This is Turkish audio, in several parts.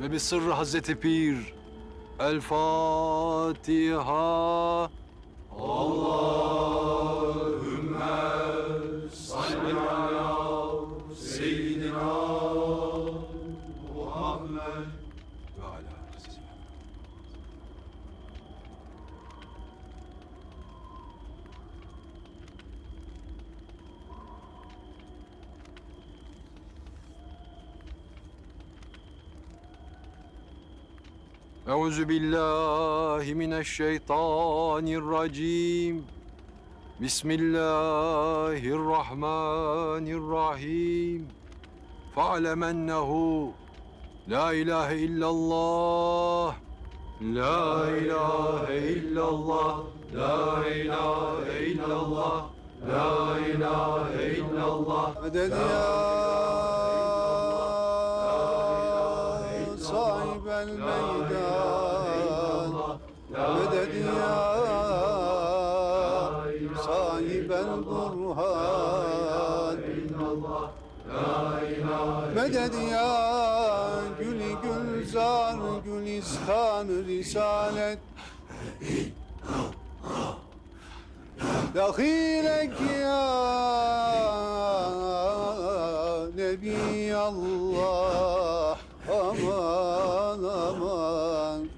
ve bir sırrı Hazreti Pir. El Fatiha. Allahümme salli ala seyyidina Muhammed ve ala Euzu billahi mineşşeytanirracim. Bismillahirrahmanirrahim. Fa'lem ennehu la ilahe illallah. La ilahe illallah. La ilahe illallah. La ilahe illallah. Medet ya sahibel meydan. Meded ya gülü gülzar gülistan risalet. Dahilek ya Nebi Allah Aman aman.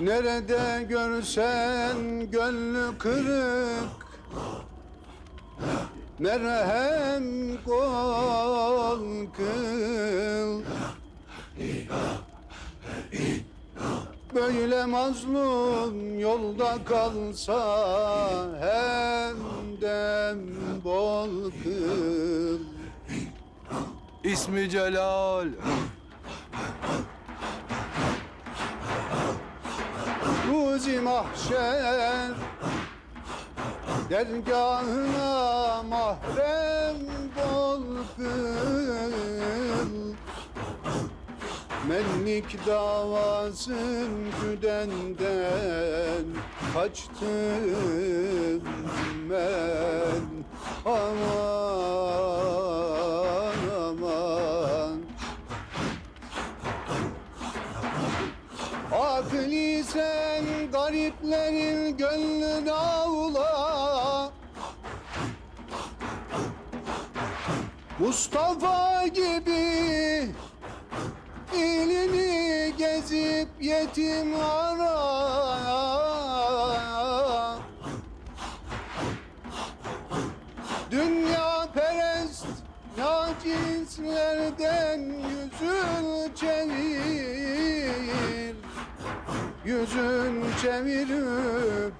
Nerede görsen gönlü kırık Merhem kol kıl. Böyle mazlum yolda kalsa hem dem bol kıl. İsmi Celal. Ruzi mahşer Dergahına mahrem bol kıl Menlik davasın güdenden kaçtım ben. Aman Mustafa gibi ilini gezip yetim ara Dünya perest nacislerden yüzün çevir. Yüzün çevirip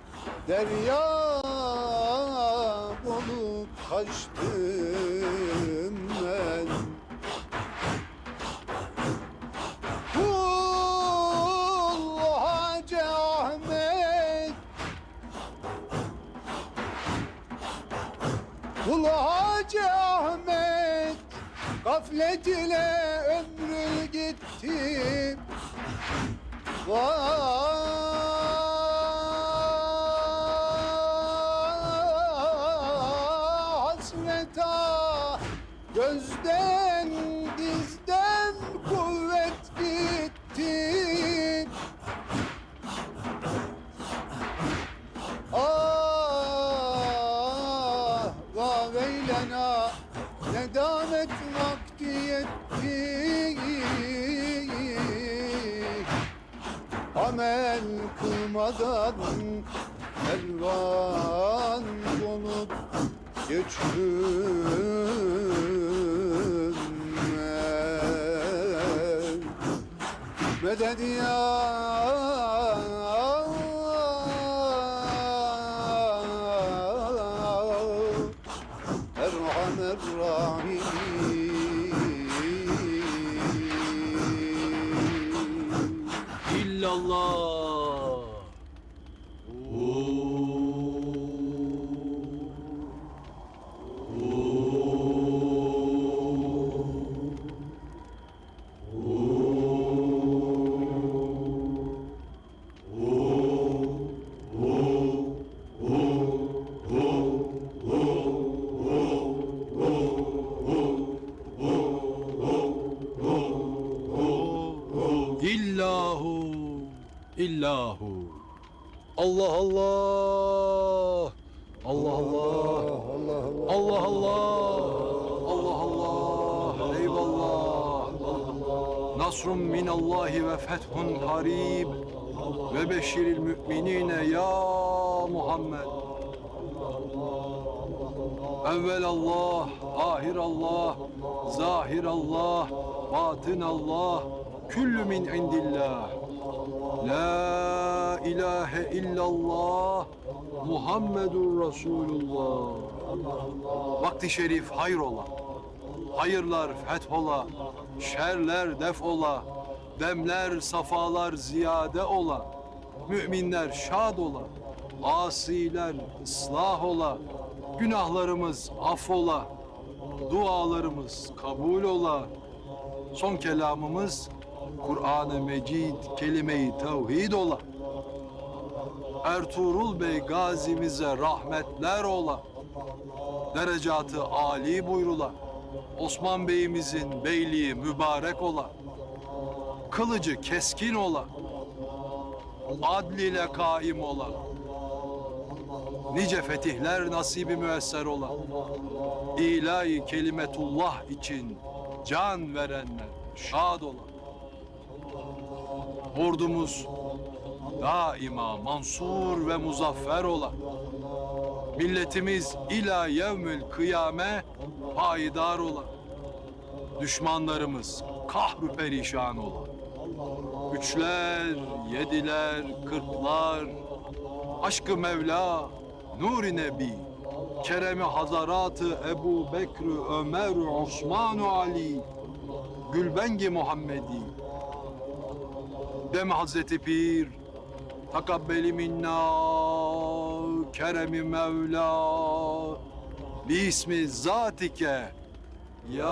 derya bulup kaçtım Kul Hacı Ahmet Gaflet ile ömrü gitti. Vay! Hasreta Gözden Nedamet vakti yetti. Amel kılmadan Elvan olup geçtim ben Meded ya Allah Allah. Allah Allah. Allah Allah. Allah Allah. Allah Allah. Eyvallah. Nasrun minallahi ve fethun karib. Ve beşiril müminine ya Muhammed. Evvel Allah, ahir Allah, zahir Allah, batın Allah, küllü min indillah. La ilahe illallah, Muhammedur Resulullah. Vakti şerif hayır ola, hayırlar fethola, şerler def ola, demler safalar ziyade ola, müminler şad ola, asiler ıslah ola, günahlarımız affola, dualarımız kabul ola. Son kelamımız Kur'an-ı Mecid kelime-i tevhid ola. Ertuğrul Bey gazimize rahmetler ola. Derecatı âli buyrula. Osman Bey'imizin beyliği mübarek ola. Kılıcı keskin ola. Adl ile kaim ola. Nice fetihler nasibi müesser ola. İlahi kelimetullah için can verenler şad ola. Ordumuz daima mansur ve muzaffer ola. Milletimiz ila yevmül kıyame payidar ola. Düşmanlarımız kahru perişan ola. Üçler, yediler, kırklar, aşkı Mevla, Nur-i Nebi, Keremi Hazaratı Ebu Bekr, Ömer, Osmanu Ali, Gülbengi Muhammedi, Deme Hazreti Pir, Takabbeli minna, Keremi Mevla, Bismi Zatike, Ya